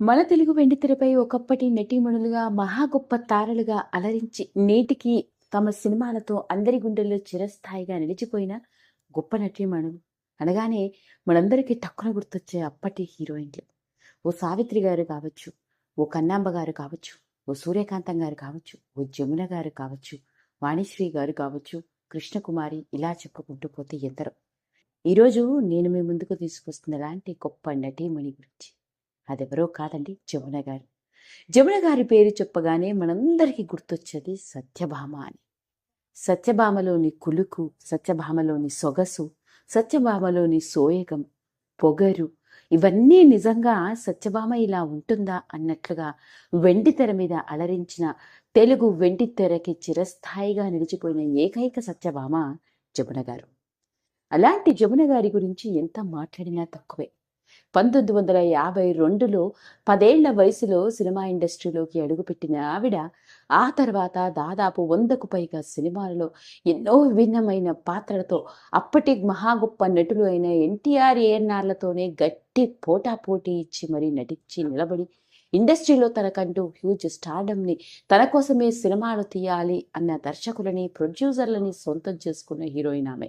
మన తెలుగు వెండితెరపై ఒకప్పటి నటీమణులుగా మహా గొప్ప తారలుగా అలరించి నేటికి తమ సినిమాలతో అందరి గుండెల్లో చిరస్థాయిగా నిలిచిపోయిన గొప్ప నటీమణులు. అనగానే మనందరికీ తక్కువ గుర్తొచ్చే అప్పటి హీరోయిన్లు. ఓ సావిత్రి గారు కావచ్చు ఓ కన్నాంబ గారు కావచ్చు ఓ సూర్యకాంతం గారు కావచ్చు ఓ జమున గారు కావచ్చు వాణిశ్రీ గారు కావచ్చు కృష్ణకుమారి ఇలా చెప్పుకుంటూ పోతే ఎందరో. ఈరోజు నేను మీ ముందుకు తీసుకొస్తున్న లాంటి గొప్ప నటీమణి గురించి. అదెవరో కాదండి జమున గారు. జమున గారి పేరు చెప్పగానే మనందరికీ గుర్తొచ్చేది సత్యభామ అని. సత్యభామలోని కులుకు సత్యభామలోని సొగసు సత్యభామలోని సోయగం పొగరు ఇవన్నీ నిజంగా సత్యభామ ఇలా ఉంటుందా అన్నట్లుగా వెండి తెర మీద అలరించిన తెలుగు వెండి తెరకి చిరస్థాయిగా నిలిచిపోయిన ఏకైక సత్యభామ జమున గారు. అలాంటి జమున గారి గురించి ఎంత మాట్లాడినా తక్కువే. పంతొమ్మిది వందల యాభై రెండులో పదేళ్ళ వయసులో సినిమా ఇండస్ట్రీలోకి అడుగుపెట్టిన ఆవిడ ఆ తర్వాత దాదాపు వందకు పైగా సినిమాలలో ఎన్నో విభిన్నమైన పాత్రలతో అప్పటి మహా గొప్ప నటులు అయిన ఎన్టీఆర్ ఏఎన్ఆర్లతోనే గట్టి పోటాపోటీ ఇచ్చి మరీ నటించి నిలబడి ఇండస్ట్రీలో తనకంటూ హ్యూజ్ స్టార్డమ్ని తన కోసమే సినిమాలు తీయాలి అన్న దర్శకులని ప్రొడ్యూసర్లని సొంతం చేసుకున్న హీరోయిన్ ఆమె.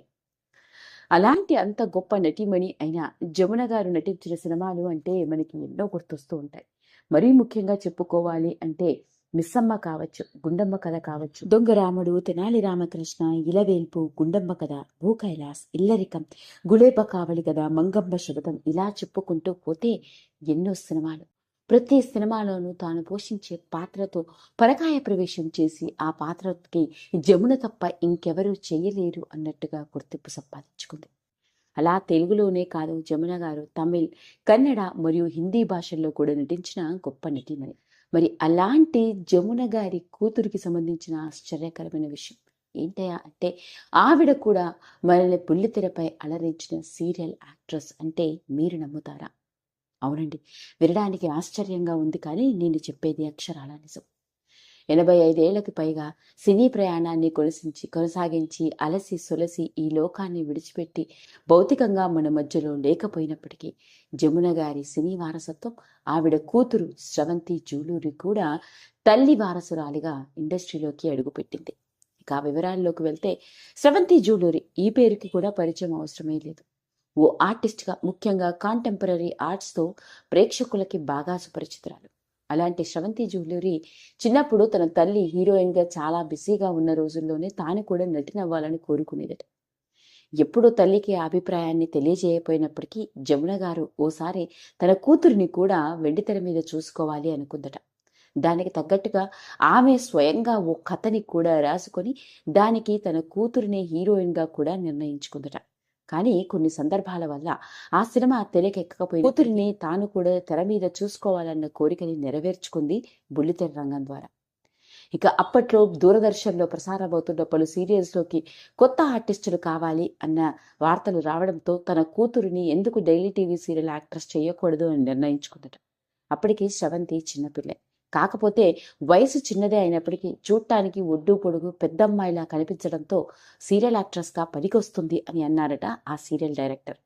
అలాంటి అంత గొప్ప నటీమణి అయిన జమున గారు నటించిన సినిమాలు అంటే మనకి ఎన్నో గుర్తొస్తూ ఉంటాయి. మరీ ముఖ్యంగా చెప్పుకోవాలి అంటే మిస్సమ్మ కావచ్చు గుండమ్మ కథ కావచ్చు. దొంగ రాముడు తెనాలి రామకృష్ణ ఇలవేల్పు గుండమ్మ కథ భూకైలాస్ ఇల్లరికం గుళేప కావలి కథ మంగమ్మ శబదం ఇలా చెప్పుకుంటూ పోతే ఎన్నో సినిమాలు. ప్రతి సినిమాలోనూ తాను పోషించే పాత్రతో పరకాయ ప్రవేశం చేసి ఆ పాత్రకి జమున తప్ప ఇంకెవరూ చేయలేరు అన్నట్టుగా గుర్తింపు సంపాదించుకుంది. అలా తెలుగులోనే కాదు జమున గారు తమిళ్ కన్నడ మరియు హిందీ భాషల్లో కూడా నటించిన గొప్ప నటీమణి. మరి అలాంటి జమున గారి కూతురికి సంబంధించిన ఆశ్చర్యకరమైన విషయం ఏంటయా అంటే ఆవిడ కూడా మనల్ని బుల్లితెరపై అలరించిన సీరియల్ యాక్ట్రెస్ అంటే మీరు నమ్ముతారా? అవునండి. వినడానికి ఆశ్చర్యంగా ఉంది కానీ నేను చెప్పేది అక్షరాల నిజం. ఎనభై ఐదేళ్ళకు పైగా సినీ ప్రయాణాన్ని కొనసించి కొనసాగించి అలసి సొలసి ఈ లోకాన్ని విడిచిపెట్టి భౌతికంగా మన మధ్యలో లేకపోయినప్పటికీ జమున గారి సినీ వారసత్వం ఆవిడ కూతురు శ్రవంతి జూలూరి కూడా తల్లి వారసురాలిగా ఇండస్ట్రీలోకి అడుగుపెట్టింది. ఇక వివరాల్లోకి వెళ్తే స్రవంతి జూలూరి ఈ పేరుకి కూడా పరిచయం అవసరమే లేదు. ఓ ఆర్టిస్ట్గా ముఖ్యంగా కాంటెంపరీ ఆర్ట్స్తో ప్రేక్షకులకి బాగా సుపరిచితురాలు. అలాంటి శ్రవంతి జ్యువెలరీ చిన్నప్పుడు తన తల్లి హీరోయిన్గా చాలా బిజీగా ఉన్న రోజుల్లోనే తాను కూడా నటినవ్వాలని కోరుకునేదట. ఎప్పుడూ తల్లికి ఆ అభిప్రాయాన్ని తెలియజేయపోయినప్పటికీ జమున గారు ఓసారి తన కూతురిని కూడా వెండితెర మీద చూసుకోవాలి అనుకుందట. దానికి తగ్గట్టుగా ఆమె స్వయంగా ఓ కథని కూడా రాసుకొని దానికి తన కూతురిని హీరోయిన్గా కూడా నిర్ణయించుకుందట. కానీ కొన్ని సందర్భాల వల్ల ఆ సినిమా తెరకెక్కకపోయి కూతురిని తాను కూడా తెర మీద చూసుకోవాలన్న కోరికని నెరవేర్చుకుంది బుల్లితెర రంగం ద్వారా. ఇక అప్పట్లో దూరదర్శన్లో ప్రసారమవుతున్న పలు సీరియల్స్లోకి కొత్త ఆర్టిస్టులు కావాలి అన్న వార్తలు రావడంతో తన కూతురిని ఎందుకు డైలీ టీవీ సీరియల్ యాక్ట్రెస్ చేయకూడదు అని నిర్ణయించుకుందట. అప్పటికి శ్రవంతి చిన్నపిల్లే. కాకపోతే వయసు చిన్నదే అయినప్పటికీ చూడటానికి ఒడ్డు పొడుగు పెద్దమ్మాయిలా కనిపించడంతో సీరియల్ యాక్ట్రెస్గా పనికొస్తుంది అని అన్నారట ఆ సీరియల్ డైరెక్టర్.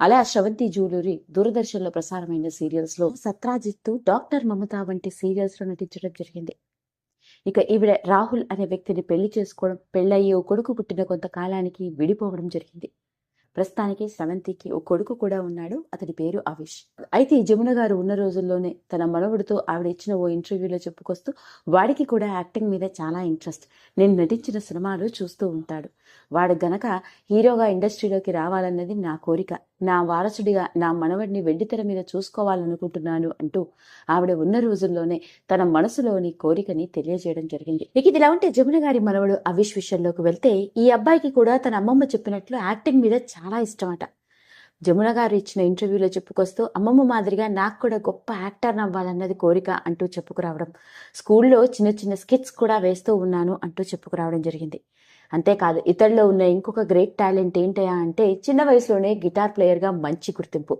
అలా శ్రవంతి జూలూరి దూరదర్శన్లో ప్రసారమైన సీరియల్స్లో సత్రాజిత్తు డాక్టర్ మమత వంటి సీరియల్స్లో నటించడం జరిగింది. ఇక ఈవిడ రాహుల్ అనే వ్యక్తిని పెళ్ళి చేసుకోవడం పెళ్ళయ్యే కొడుకు పుట్టిన కొంతకాలానికి విడిపోవడం జరిగింది. ప్రస్తుతానికి స్రవంతికి ఓ కొడుకు కూడా ఉన్నాడు. అతడి పేరు అవిష్ అయితే జమున గారు ఉన్న రోజుల్లోనే తన మనవడితో ఆవిడ ఇచ్చిన ఓ ఇంటర్వ్యూలో చెప్పుకొస్తూ వాడికి కూడా యాక్టింగ్ మీద చాలా ఇంట్రెస్ట్. నేను నటించిన సినిమాలు చూస్తూ ఉంటాడు. వాడు గనక హీరోగా ఇండస్ట్రీలోకి రావాలన్నది నా కోరిక. నా వారసుడిగా నా మనవడిని వెండితెర మీద చూసుకోవాలనుకుంటున్నాను అంటూ ఆవిడ ఉన్న రోజుల్లోనే తన మనసులోని కోరికని తెలియజేయడం జరిగింది. ఇక ఇదిలా ఉంటే జమున గారి మనవడు అవిష్ విషయంలోకి వెళ్తే ఈ అబ్బాయికి కూడా తన అమ్మమ్మ చెప్పినట్లు యాక్టింగ్ మీద చాలా ఇష్టమట. జమున గారు ఇచ్చిన ఇంటర్వ్యూలో చెప్పుకొస్తూ అమ్మమ్మ మాదిరిగా నాకు కూడా గొప్ప యాక్టర్ అవ్వాలన్నది కోరిక అంటూ చెప్పుకురావడం. స్కూల్లో చిన్న చిన్న స్కిట్స్ కూడా వేస్తూ ఉన్నాను అంటూ చెప్పుకురావడం జరిగింది. అంతేకాదు ఇతడిలో ఉన్న ఇంకొక గ్రేట్ టాలెంట్ ఏంటయా అంటే చిన్న వయసులోనే గిటార్ ప్లేయర్గా మంచి గుర్తింపు.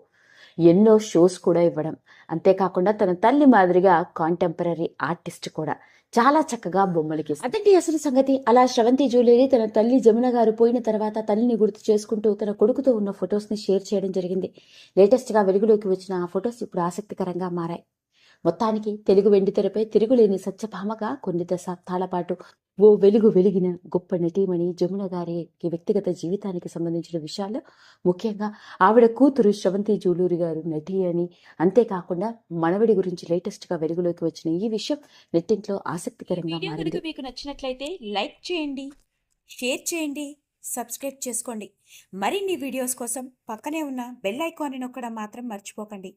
ఎన్నో షోస్ కూడా ఇవ్వడం. అంతేకాకుండా తన తల్లి మాదిరిగా కాంటెంపరీ ఆర్టిస్ట్ కూడా. చాలా చక్కగా బొమ్మలకి గీస్తారు అదండి అసలు సంగతి అలా శ్రవంతి జ్యువెలరీ తన తల్లి జమున గారు పోయిన తర్వాత తల్లిని గుర్తు చేసుకుంటూ తన కొడుకుతో ఉన్న ఫొటోస్ని షేర్ చేయడం జరిగింది. లేటెస్ట్గా వెలుగులోకి వచ్చిన ఆ ఫొటోస్ ఇప్పుడు ఆసక్తికరంగా మారాయి. మొత్తానికి తెలుగు వెండితెరపై తిరుగులేని సత్యభామగా కొన్ని దశాబ్దాల పాటు ఓ వెలుగు వెలిగిన గొప్ప నటీమణి జమున గారికి వ్యక్తిగత జీవితానికి సంబంధించిన విషయాలు. ముఖ్యంగా ఆవిడ కూతురు శ్రవంతి జూలూరి గారు నటి అని. అంతేకాకుండా మనవడి గురించి లేటెస్ట్గా వెలుగులోకి వచ్చిన ఈ విషయం నెట్టింట్లో ఆసక్తికరంగా మారింది. మీకు నచ్చినట్లయితే లైక్ చేయండి షేర్ చేయండి సబ్స్క్రైబ్ చేసుకోండి. మరిన్ని వీడియోస్ కోసం పక్కనే ఉన్న బెల్ ఐకాన్ని నొక్కడం మాత్రం మర్చిపోకండి.